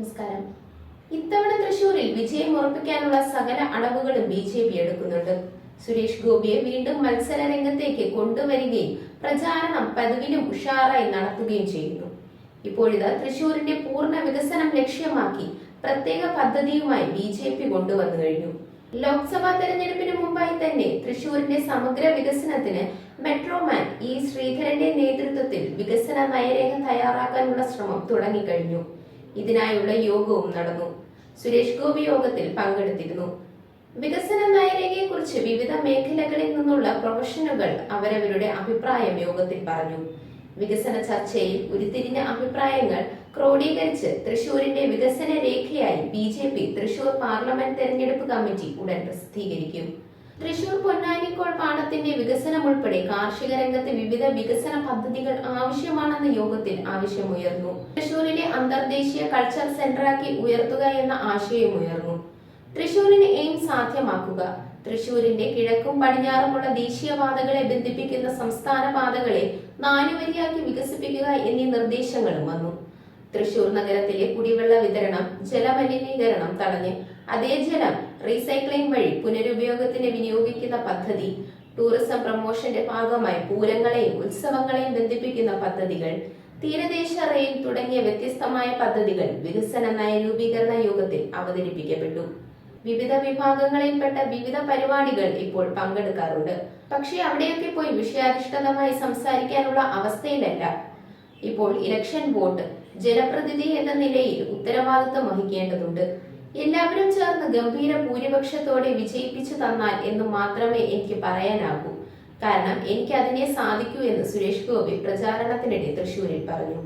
നമസ്കാരം. ഇത്തവണ തൃശൂരിൽ വിജയം ഉറപ്പിക്കാനുള്ള സകല അളവുകളും ബി ജെ പി എടുക്കുന്നുണ്ട്. സുരേഷ് ഗോപിയെ വീണ്ടും മത്സര രംഗത്തേക്ക് കൊണ്ടുവരികയും പ്രചാരണം പതിവിലും ഉഷാറായി നടത്തുകയും ചെയ്യുന്നു. ഇപ്പോഴിത് തൃശൂരിന്റെ പൂർണ വികസനം ലക്ഷ്യമാക്കി പ്രത്യേക പദ്ധതിയുമായി ബി ജെ പി കൊണ്ടുവന്നു കഴിഞ്ഞു. ലോക്സഭാ തെരഞ്ഞെടുപ്പിന് മുമ്പായി തന്നെ തൃശൂരിന്റെ സമഗ്ര വികസനത്തിന് മെട്രോമാൻ ഇ ശ്രീധരന്റെ നേതൃത്വത്തിൽ വികസന നയരേഖ തയ്യാറാക്കാനുള്ള ശ്രമം തുടങ്ങിക്കഴിഞ്ഞു. ഇതിനായുള്ള യോഗവും നടന്നു. സുരേഷ് ഗോപി യോഗത്തിൽ പങ്കെടുത്തിരുന്നു. വികസന നയരേഖയെ കുറിച്ച് വിവിധ മേഖലകളിൽ നിന്നുള്ള പ്രൊഫഷനുകൾ അവരവരുടെ അഭിപ്രായം യോഗത്തിൽ പറഞ്ഞു. വികസന ചർച്ചയിൽ ഉരുത്തിരിഞ്ഞ അഭിപ്രായങ്ങൾ ക്രോഡീകരിച്ച് തൃശൂരിന്റെ വികസന രേഖയായി B J P Thrissur parliament തെരഞ്ഞെടുപ്പ് കമ്മിറ്റി ഉടൻ പ്രസിദ്ധീകരിക്കും. തൃശൂർ പൊന്നാനിക്കോൾ പാടത്തിന്റെ വികസനം ഉൾപ്പെടെ കാർഷിക രംഗത്ത് വിവിധ വികസന പദ്ധതികൾ ആവശ്യമാണെന്ന യോഗത്തിൽ ആവശ്യമുയർന്നു. തൃശൂരിനെ അന്തർദേശീയ കൾച്ചർ സെന്ററാക്കി ഉയർത്തുക എന്ന ആശയം ഉയർന്നു. തൃശൂരിന് എയിം സാധ്യമാക്കുക. തൃശൂരിന്റെ കിഴക്കും പടിഞ്ഞാറുമുള്ള ദേശീയപാതകളെ ബന്ധിപ്പിക്കുന്ന സംസ്ഥാന പാതകളെ നാലുവരിയാക്കി വികസിപ്പിക്കുക എന്നീ നിർദ്ദേശങ്ങളും വന്നു. തൃശൂർ നഗരത്തിലെ കുടിവെള്ള വിതരണം ജലമലിനീകരണം തടഞ്ഞ് അതേ ജലം റീസൈക്ലിംഗ് വഴി പുനരുപയോഗത്തിന് വിനിയോഗിക്കുന്ന പദ്ധതി ടൂറിസം പ്രമോഷന്റെ ഭാഗമായി പൂരങ്ങളെയും ഉത്സവങ്ങളെയും ബന്ധിപ്പിക്കുന്ന പദ്ധതികൾ തീരദേശ റെയിൽ തുടങ്ങിയ വ്യത്യസ്തമായ പദ്ധതികൾ വികസന നയ രൂപീകരണ യോഗത്തിൽ അവതരിപ്പിക്കപ്പെട്ടു. വിവിധ വിഭാഗങ്ങളിൽപ്പെട്ട വിവിധ പരിപാടികൾ ഇപ്പോൾ പങ്കെടുക്കാറുണ്ട്. പക്ഷേ അവിടെയൊക്കെ പോയി വിഷയാധിഷ്ഠിതമായി സംസാരിക്കാനുള്ള അവസ്ഥയിലല്ല ഇപ്പോൾ ഇലക്ഷൻ വോട്ട് ജനപ്രതിനിധി എന്ന നിലയിൽ ഉത്തരവാദിത്വം വഹിക്കേണ്ടതുണ്ട്. എല്ലാവരും ചേർന്ന് ഗംഭീര ഭൂരിപക്ഷത്തോടെ വിജയിപ്പിച്ചു തന്നാൽ എന്ന് മാത്രമേ എനിക്ക് പറയാനാകൂ. കാരണം എനിക്ക് അതിനെ സാധിക്കൂ എന്ന് സുരേഷ് ഗോപി പ്രചാരണത്തിനിടെ തൃശൂരിൽ പറഞ്ഞു.